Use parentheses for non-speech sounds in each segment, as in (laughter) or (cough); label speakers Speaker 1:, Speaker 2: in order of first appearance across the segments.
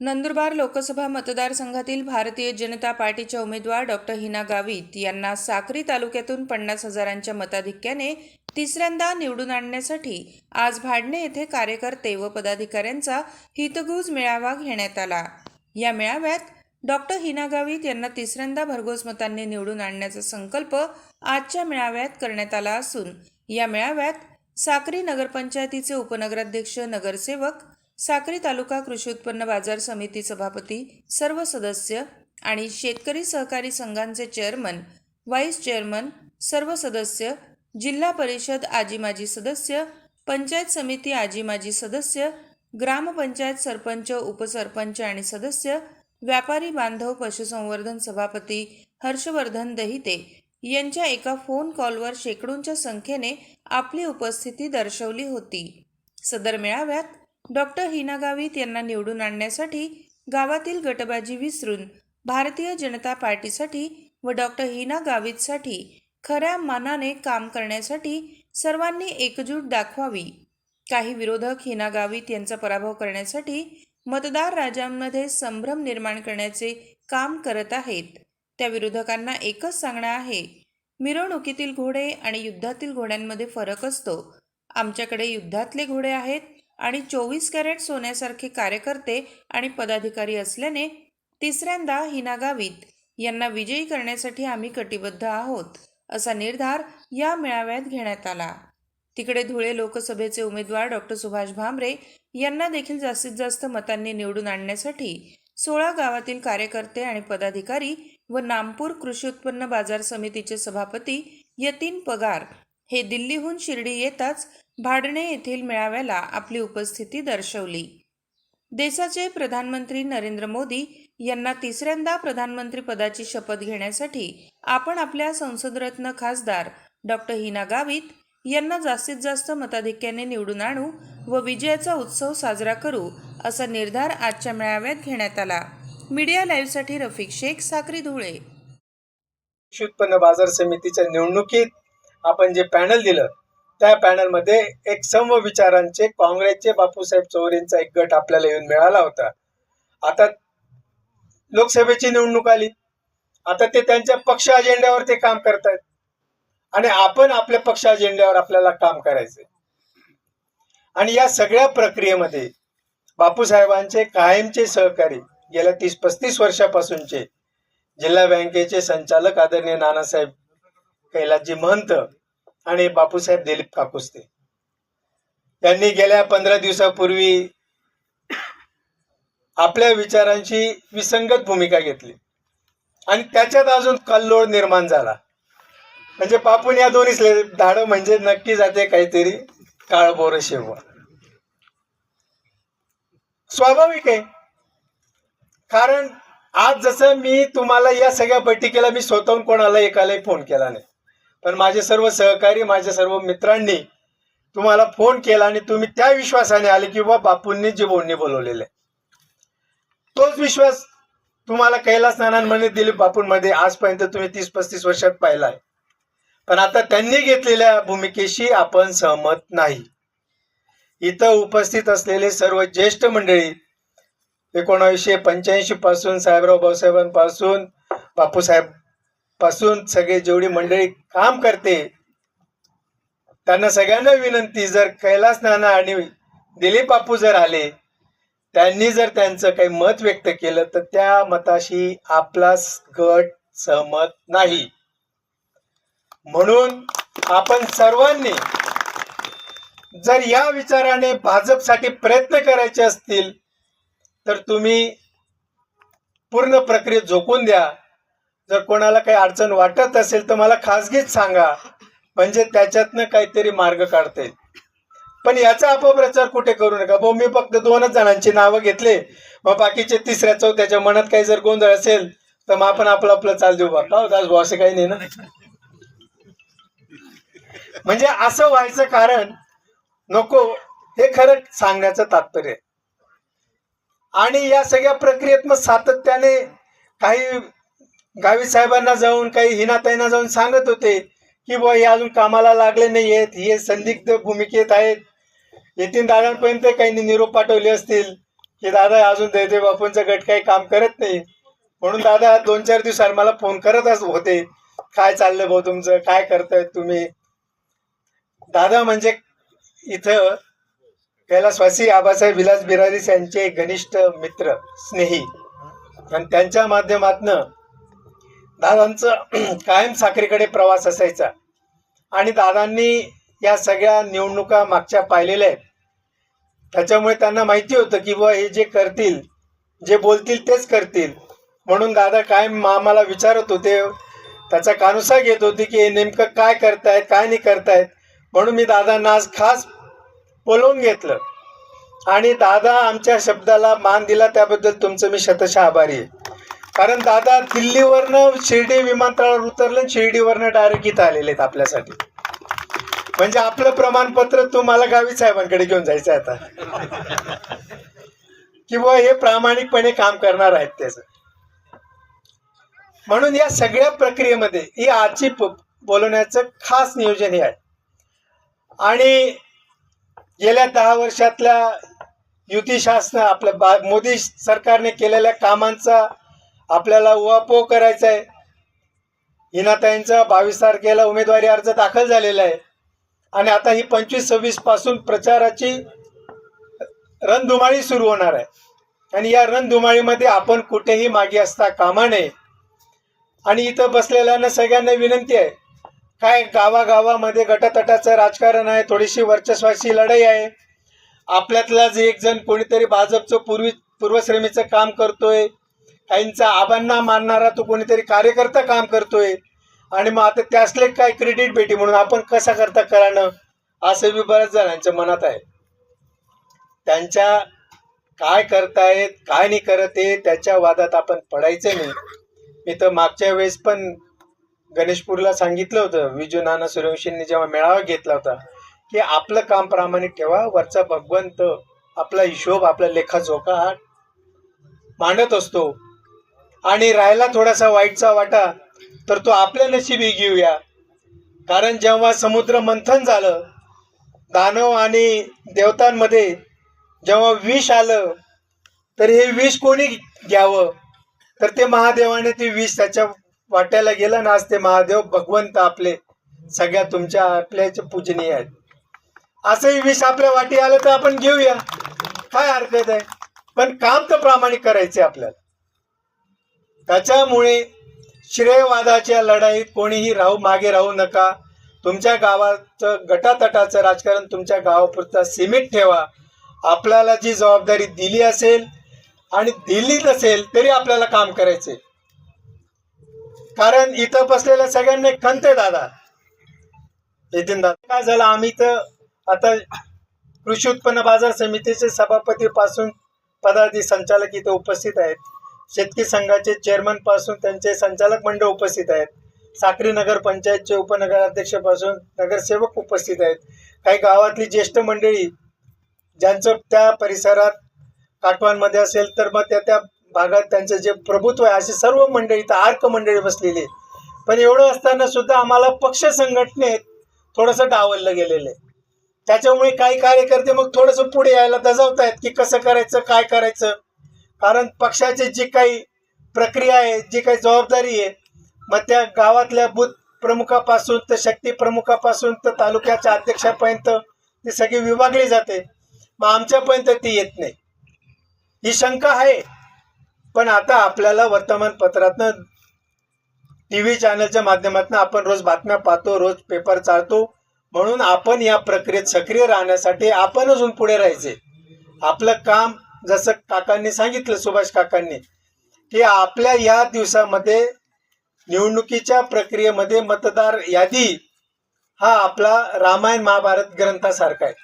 Speaker 1: नंदुरबार लोकसभा मतदारसंघातील भारतीय जनता पार्टीच्या उमेदवार डॉक्टर हिना गावित यांना साक्री तालुक्यातून पन्नास हजारांच्या मताधिक्याने तिसऱ्यांदा निवडून आणण्यासाठी आज भाडणे येथे कार्यकर्ते व पदाधिकाऱ्यांचा हितगुज मेळावा घेण्यात आला. या मेळाव्यात डॉक्टर हिना गावित यांना तिसऱ्यांदा भरघोस मतांनी निवडून आणण्याचा संकल्प आजच्या मेळाव्यात करण्यात आला असून या मेळाव्यात साक्री नगरपंचायतीचे उपनगराध्यक्ष नगरसेवक साक्री तालुका कृषी उत्पन्न बाजार समिती सभापती सर्व सदस्य आणि शेतकरी सहकारी संघांचे चेअरमन व्हाईस चेअरमन सर्व सदस्य जिल्हा परिषद आजी माजी सदस्य पंचायत समिती आजी माजी सदस्य ग्रामपंचायत सरपंच उपसरपंच आणि सदस्य व्यापारी बांधव पशुसंवर्धन सभापती हर्षवर्धन दहिते यांच्या एका फोन कॉलवर शेकडोंच्या संख्येने आपली उपस्थिती दर्शवली होती. सदर मेळाव्यात डॉक्टर हिना गावित यांना निवडून आणण्यासाठी गावातील गटबाजी विसरून भारतीय जनता पार्टीसाठी व डॉक्टर हिना गावितसाठी खऱ्या मनाने काम करण्यासाठी सर्वांनी एकजूट दाखवावी. काही विरोधक हिना गावित यांचा पराभव करण्यासाठी मतदार राजांमध्ये संभ्रम निर्माण करण्याचे काम करत आहेत. त्या विरोधकांना एकच सांगणं आहे मिरवणुकीतील घोडे आणि युद्धातील घोड्यांमध्ये फरक असतो. आमच्याकडे युद्धातले घोडे आहेत आणि चोवीस कॅरेट सोन्यासारखे कार्यकर्ते आणि पदाधिकारी असल्याने तिसऱ्यांदा हिना गावित यांना विजयी करण्यासाठी आम्ही कटिबद्ध आहोत असा निर्धार या मेळाव्यात घेण्यात आला. तिकडे धुळे लोकसभेचे उमेदवार डॉक्टर सुभाष भामरे यांना देखील जास्तीत जास्त मतांनी निवडून आणण्यासाठी सोळा गावातील कार्यकर्ते आणि पदाधिकारी व नामपूर कृषी उत्पन्न बाजार समितीचे सभापती यतीन पगार हे दिल्लीहून शिर्डी येताच भाडणे येथील मेळाव्याला आपली उपस्थिती दर्शवली. देशाचे प्रधानमंत्री नरेंद्र मोदी यांना तिसऱ्यांदा प्रधानमंत्री पदाची शपथ घेण्यासाठी आपण आपल्या संसदरत्न खासदार डॉक्टर हिना गावित यांना जास्तीत जास्त मताधिक्याने निवडून आणू व विजयाचा उत्सव साजरा करू असा निर्धार आजच्या मेळाव्यात घेण्यात आला. मीडिया लाईव्हसाठी रफिक शेख साक्री धुळे.
Speaker 2: कृषी उत्पन्न बाजार समितीच्या निवडणुकीत आपण जे पॅनल दिलं त्या पॅनलमध्ये एक समविचारांचे विचारांचे काँग्रेसचे बापूसाहेब चौरेंचा एक गट आपल्याला येऊन मिळाला होता. आता लोकसभेची निवडणूक आली. आता ते त्यांच्या पक्ष अजेंड्यावर ते काम करतायत. आणि आपण आपल्या पक्ष अजेंड्यावर आपल्याला काम करायचंय. आणि या सगळ्या प्रक्रियेमध्ये बापूसाहेबांचे कायमचे सहकारी गेल्या तीस पस्तीस वर्षापासूनचे जिल्हा बँकेचे संचालक आदरणीय नानासाहेब कैलासजी महंत आणि बापूसाहेब दिलीप काकुस्ते. यांनी गेल्या पंधरा दिवसापूर्वी आपल्या विचारांची विसंगत भूमिका घेतली. आणि त्याच्यात अजून कल्लोळ निर्माण झाला. म्हणजे बापून या दोन्हीच धाडं म्हणजे नक्की जाते काहीतरी काळबोर शेवा स्वाभाविक आहे. कारण आज जसं मी तुम्हाला या सगळ्या बैठकीला मी स्वतःहून कोणाला एकालाही फोन केला नाही. पण माझे सर्व सहकारी माझ्या सर्व मित्रांनी तुम्हाला फोन केला आणि तुम्ही त्या विश्वासाने आले की बा बापूंनी जी बोलणी बोलवलेले तोच विश्वास तुम्हाला कैलास नानांमध्ये दिलीप बापूंमध्ये आजपर्यंत तुम्ही तीस पस्तीस वर्षात पाहिलाय. पण आता त्यांनी घेतलेल्या भूमिकेशी आपण सहमत नाही. इथं उपस्थित असलेले सर्व ज्येष्ठ मंडळी एकोणावीसशे पंच्याऐंशी पासून साहेबराव भाऊसाहेबांपासून बापूसाहेब पासून सगळे जेवढी मंडळी काम करते त्यांना सगळ्यांना विनंती जर कैलास नाना आणि दिलीप बापू जर आले त्यांनी जर त्यांचं काही मत व्यक्त केलं तर त्या मताशी आपला गट सहमत नाही. म्हणून आपण सर्वांनी जर या विचाराने भाजपसाठी प्रयत्न करायचे असतील तर तुम्ही पूर्ण प्रक्रियेत झोकून द्या. जर कोणाला काही अडचण वाटत असेल तर मला खासगीच सांगा. म्हणजे त्याच्यातनं काहीतरी मार्ग काढता येईल. पण याचा अपप्रचार कुठे करू नका. भाऊ मी फक्त दोनच जणांची नावं घेतले. मग बाकीचे तिसऱ्या चौथ्याच्या मनात काही जर गोंधळ असेल तर मग आपण आपलं आपलं चाल देऊ बा का भाऊ असं काही नाही ना. म्हणजे असं व्हायचं कारण नको हे खरं सांगण्याचं तात्पर्य आणि या सगळ्या प्रक्रियेत मग सातत्याने काही गावी साहेबांना जाऊन काही हिनाताईंना जाऊन सांगत होते की बुवा हे अजून कामाला लागले नाही आहेत हे संदिग्ध भूमिकेत आहेत. येथील दादांपर्यंत काही निरोप पाठवले असतील. की दादा अजून दैदेव बापूंचा गट काही काम करत नाही. म्हणून दादा दोन चार दिवसात मला फोन करतच होते. काय चाललंय भाऊ तुमचं? काय करताय तुम्ही? दादा म्हणजे इथं कैलासवासी आबासाहेब विलास बिरारीस यांचे घनिष्ठ मित्र स्नेही. आणि त्यांच्या माध्यमातनं दादांचं (clears throat) कायम साखरेकडे प्रवास असायचा. आणि दादांनी या सगळ्या निवडणुका मागच्या पाहिलेल्या आहेत. त्याच्यामुळे त्यांना माहिती होतं की बुवा हे जे करतील जे बोलतील तेच करतील. म्हणून दादा कायम आम्हाला विचारत होते. त्याचा कानुसा घेत होते की हे नेमकं काय करतायत काय नाही करतायत. म्हणून मी दादांना आज खास बोलवून घेतलं. आणि दादा आमच्या शब्दाला मान दिला त्याबद्दल तुमचं मी शतशः आभारी आहे. कारण दादा दिल्लीवरनं शिर्डी विमानतळावर उतरले शिर्डीवरनं डायरेक्ट इथं आलेले आहेत आपल्यासाठी. म्हणजे आपलं प्रमाणपत्र तुम्हाला गावी साहेबांकडे घेऊन जायचं आहे आता. किंवा हे प्रामाणिकपणे काम करणार आहेत त्याचं म्हणून या सगळ्या प्रक्रियेमध्ये ही आजची प- बोलवण्याचं खास नियोजन हे आहे. आणि गेल्या दहा वर्षातल्या युती शासन आपल्या बा मोदी सरकारने केलेल्या कामांचा आपल्याला उहापोह करायचा आहे हिनाताईंचा बावीस तारखेला उमेदवारी अर्ज दाखल झालेला आहे. आणि आता ही पंचवीस सव्वीसपासून प्रचाराची रणधुमाळी सुरू होणार आहे. आणि या रणधुमाळीमध्ये आपण कुठेही मागे असता कामा नये. आणि इथं बसलेल्यांना सगळ्यांना विनंती आहे. काय गावागावामध्ये गटातटाचं राजकारण आहे थोडीशी वर्चस्वाची लढाई आहे. आपल्यातलाच एक जण कोणीतरी भाजपचं पूर्वी पूर्वश्रमीचं काम करतोय. काहींचा आबांना मानणारा तो कोणीतरी कार्यकर्ता काम करतोय. आणि मग आता त्यासले काय क्रेडिट भेटी म्हणून आपण कसा करता करानं? असं बी बऱ्याच जणांच्या मनात आहे. त्यांच्या काय करतायत काय नाही करत आहे त्याच्या वादात आपण पडायचं नाही. मी तर मागच्या वेळेस पण गणेशपूरला सांगितलं होतं विजू नाना सूर्यवंशींनी जेव्हा मेळावा घेतला होता की आपलं काम प्रामाणिक ठेवा वरचा भगवंत आपला हिशोब आपला लेखाजोखा हा मांडत असतो. आणि राहिला थोडासा वाईटचा वाटा तर तो आपल्या नशिबी घेऊया. कारण जेव्हा समुद्र मंथन झालं दानव आणि देवतांमध्ये जेव्हा विष आलं तर हे विष कोणी घ्यावं? तर ते महादेवाने ते विष त्याच्या वाट्याला गेलं ना आज ते महादेव भगवंत आपले सगळ्या तुमच्या आपल्याचे पूजनीय आहेत. असंही विष आपल्या वाटी आलं तर आपण घेऊया. काय हरकत आहे? पण काम तर प्रामाणिक करायचे आपल्याला. त्याच्यामुळे श्रेयवादाच्या लढाईत कोणीही राहू मागे राहू नका. तुमच्या गावाचं गटातटाचं राजकारण तुमच्या गावापुरता सीमित ठेवा. आपल्याला जी जबाबदारी दिली असेल आणि दिली नसेल तरी आपल्याला काम करायचे कारण इथं बसलेल्या सगळ्यांना खंत आहे दादा. नितीन दादा. काय झालं? आम्ही तर आता कृषी उत्पन्न बाजार समितीचे सभापती पासून पदाधिकारी संचालक इथं उपस्थित आहेत. शेतकरी संघाचे चेअरमनपासून त्यांचे संचालक मंडळ उपस्थित आहेत. साक्री नगर पंचायतचे उपनगराध्यक्षपासून नगरसेवक उपस्थित आहेत. काही गावातली ज्येष्ठ मंडळी ज्यांचं त्या परिसरात काटवांमध्ये असेल तर मग त्या त्या भागात त्यांचं जे प्रभुत्व आहे अशी सर्व मंडळी तर आर्क मंडळी बसलेली आहे. पण एवढं असताना सुद्धा आम्हाला पक्ष संघटनेत थोडंसं डावललं गेलेलं आहे. त्याच्यामुळे काही कार्यकर्ते मग थोडंसं पुढे यायला दजावत आहेत की कसं करायचं काय करायचं? कारण पक्षाची जी काही प्रक्रिया आहे जी काही जबाबदारी आहे मग त्या गावातल्या बूथ प्रमुखापासून तर शक्ती प्रमुखापासून तर तालुक्याच्या अध्यक्षापर्यंत ती सगळी विभागली जाते. मग आमच्यापर्यंत ती येत नाही. ही शंका आहे. पण आता आपल्याला वर्तमानपत्रातनं टी व्ही चॅनलच्या माध्यमातून आपण रोज बातम्या पाहतो रोज पेपर चालतो. म्हणून आपण या प्रक्रियेत सक्रिय राहण्यासाठी आपण अजून पुढे राहायचे. आपलं काम जसं काकांनी सांगितलं सुभाष काकांनी की आपल्या या दिवसामध्ये निवडणुकीच्या प्रक्रियेमध्ये मतदार यादी हा आपला रामायण महाभारत ग्रंथासारखा आहे.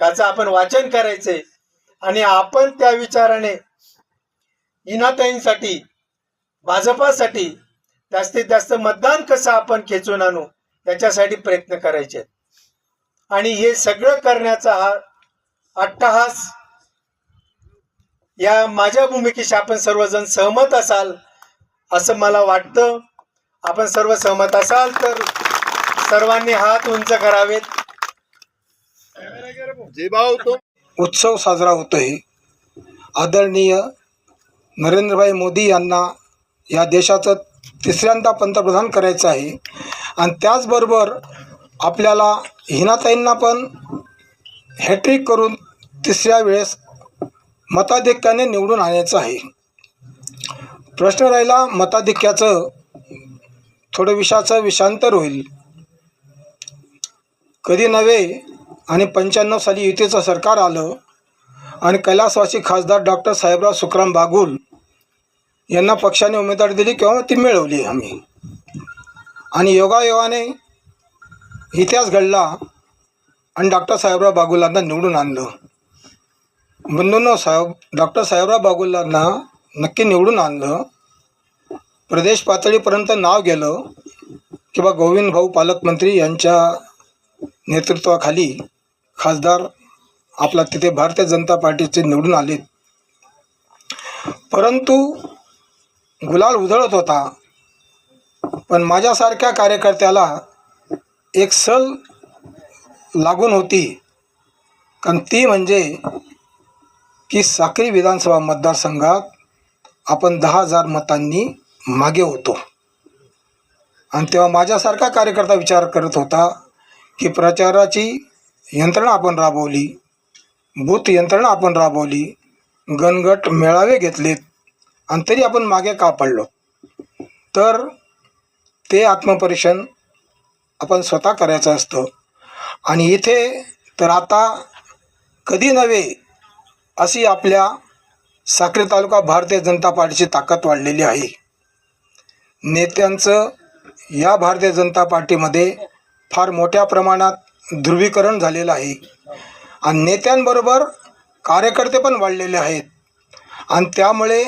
Speaker 2: त्याचं आपण वाचन करायचंय. आणि आपण त्या विचाराने इनाताईंसाठी भाजपासाठी जास्तीत जास्त मतदान कसं आपण खेचून आणू त्याच्यासाठी प्रयत्न करायचे आणि हे सगळं करण्याचा हा अट्टहास या माझ्या भूमिकेशी आपण सर्वजण सहमत असाल असं मला वाटतं. आपण सर्व सहमत असाल तर सर्वांनी हात उंच करावेत.
Speaker 3: जे भाऊ तो
Speaker 4: उत्सव साजरा होतोय.
Speaker 3: आदरणीय नरेंद्रभाई मोदी यांना या देशाचं तिसऱ्यांदा पंतप्रधान करायचं आहे. आणि त्याचबरोबर आपल्याला हिनाताईंना पण हॅट्रिक करून तिसऱ्या वेळेस मताधिक्याने निवडून आणायचं आहे. प्रश्न राहिला मताधिक्याचं थोडं विषाचं विषांतर होईल. कधी नव्हे आणि पंच्याण्णव साली युतीचं सरकार आलं आणि कैलासवासी खासदार डॉक्टर साहेबराव सुखराम बागुल यांना पक्षाने उमेदवारी दिली किंवा ती मिळवली आम्ही. आणि योगायोगाने इतिहास घडला आणि डॉक्टर साहेबराव बागुलांना निवडून आणलं. बंधूंनो साहेब डॉक्टर साहेबराव बागुल्लांना नक्की निवडून आणलं. प्रदेश पातळीपर्यंत नाव गेलं किंवा गोविंद भाऊ पालकमंत्री यांच्या नेतृत्वाखाली खासदार आपला तिथे भारतीय जनता पार्टीचे निवडून आलेत. परंतु गुलाल उधळत होता. पण माझ्यासारख्या कार्यकर्त्याला एक सल लागून होती. कारण ती म्हणजे की साक्री विधानसभा मतदारसंघात आपण दहा हजार मतांनी मागे होतो. आणि तेव्हा माझ्यासारखा कार्यकर्ता विचार करत होता की प्रचाराची यंत्रणा आपण राबवली बूथ यंत्रणा आपण राबवली गणगट मेळावे घेतलेत आणि तरी आपण मागे का पडलो? तर ते आत्मपरीक्षण आपण स्वतः करायचं असतं. आणि इथे तर आता कधी नव्हे अशी आपल्या साक्री तालुका भारतीय जनता पार्टीची ताकद वाढलेली आहे. नेत्यांचं या भारतीय जनता पार्टीमध्ये फार मोठ्या प्रमाणात ध्रुवीकरण झालेलं आहे. आणि नेत्यांबरोबर कार्यकर्ते पण वाढलेले आहेत. आणि त्यामुळे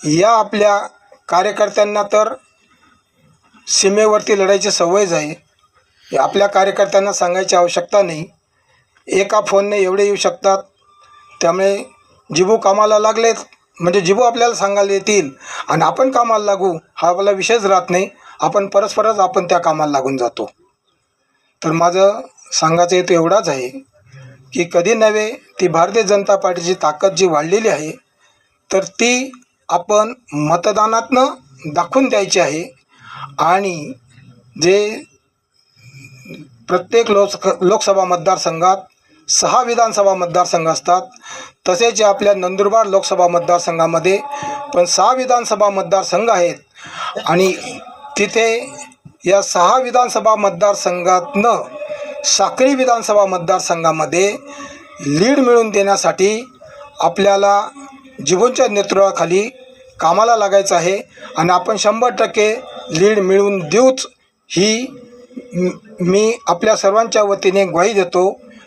Speaker 3: या आपल्या कार्यकर्त्यांना तर सीमेवरती लढायची सवयच आहे आपल्या कार्यकर्त्यांना सांगायची आवश्यकता नाही. एका फोनने एवढे येऊ शकतात. त्यामुळे जिबू कामाला लागलेत. म्हणजे जिबू आपल्याला सांगायला येतील. आणि आपण कामाला लागू हा आपला विषयच राहत नाही. आपण परस्परच आपण त्या कामाला लागून जातो. तर माझं सांगायचं हेतू एवढाच आहे की कधी नव्हे ती भारतीय जनता पार्टीची ताकद जी वाढलेली आहे तर ती आपण मतदानातनं दाखवून द्यायची आहे. आणि जे प्रत्येक लोक लोकसभा मतदारसंघात सहा विधानसभा मतदारसंघ असतात. तसेच आपल्या नंदुरबार लोकसभा मतदारसंघामध्ये पण सहा विधानसभा मतदारसंघ आहेत. आणि तिथे या सहा विधानसभा मतदारसंघातनं साक्री विधानसभा मतदारसंघामध्ये लीड मिळवून देण्यासाठी आपल्याला जीवनच्या नेतृत्वाखाली कामाला लागायचं आहे. आणि आपण शंभर टक्के लीड मिळवून देऊच ही मी आपल्या सर्वांच्या वतीने ग्वाही देतो.